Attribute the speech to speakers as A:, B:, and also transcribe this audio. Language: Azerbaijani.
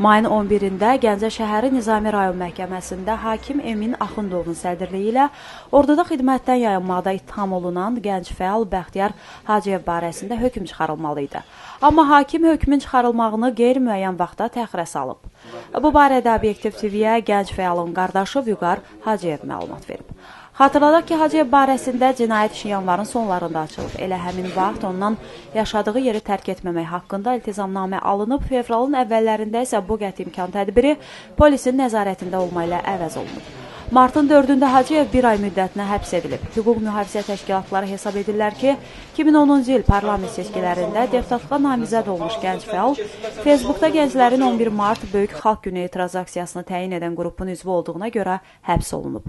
A: Mayın 11-də Gəncə şəhəri Nizami rayon məhkəməsində hakim Emin Axundovun sədrliyi ilə orduda xidmətdən yayınmaqda ittiham olunan gənc fəal Bəxtiyar Hacıyev barəsində hökm çıxarılmalı idi. Amma hakim hökmün çıxarılmağını qeyri-müəyyən vaxta təxirə salıb. Bu barədə Obyektiv TV-yə gənc fəalın qardaşı Vüqar Hacıyev məlumat verib. Xatırladaq ki, Hacıyev barəsində cinayət işi yanvarın sonlarında açılıb. Elə həmin vaxt ondan yaşadığı yeri tərk etməmək haqqında iltizamnamə alınıb. Fevralın əvvəllərində isə bu qəti imkan tədbiri polisin nəzarətində olma ilə əvəz olunub. Martın 4-də Hacıyev bir ay müddətinə həbs edilib. Hüquq mühafizə təşkilatları hesab edirlər ki, 2010-cu il parlament seçkilərində deputatlığa namizəd olmuş gənc fəal Facebookda gənclərin 11 mart Böyük Xalq Günü etiraz aksiyasını təyin edən qrupun üzvü olduğuna görə həbs olunub.